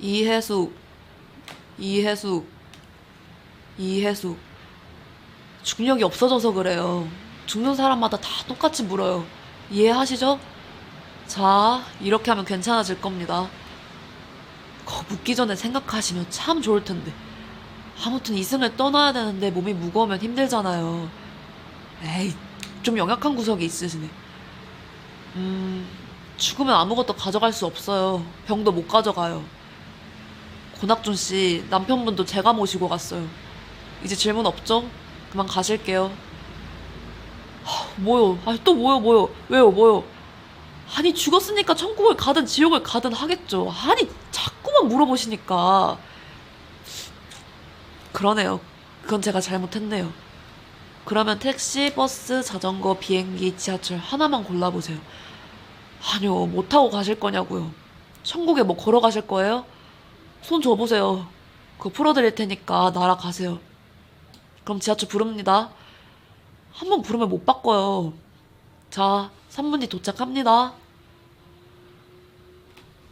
이해숙, 이해숙, 이해숙. 중력이 없어져서 그래요. 죽는 사람마다 다 똑같이 물어요. 이해하시죠? 자, 이렇게 하면 괜찮아질 겁니다. 거 묻기 전에 생각하시면 참 좋을 텐데. 아무튼 이승을 떠나야 되는데 몸이 무거우면 힘들잖아요. 에이, 좀 영약한 구석이 있으시네. 음, 죽으면 아무것도 가져갈 수 없어요. 병도 못 가져가요. 고낙준 씨, 남편분도 제가 모시고 갔어요. 이제 질문 없죠? 그만 가실게요. 하, 뭐요? 아니, 또 뭐요, 뭐요? 왜요, 뭐요? 아니, 죽었으니까 천국을 가든 지옥을 가든 하겠죠. 아니, 자꾸만 물어보시니까. 그러네요. 그건 제가 잘못했네요. 그러면 택시, 버스, 자전거, 비행기, 지하철 하나만 골라보세요. 아니요, 못 타고 가실 거냐고요. 천국에 뭐 걸어가실 거예요? 손 줘보세요. 그거 풀어드릴 테니까 날아가세요. 그럼 지하철 부릅니다. 한 번 부르면 못 바꿔요. 자, 3분 뒤 도착합니다.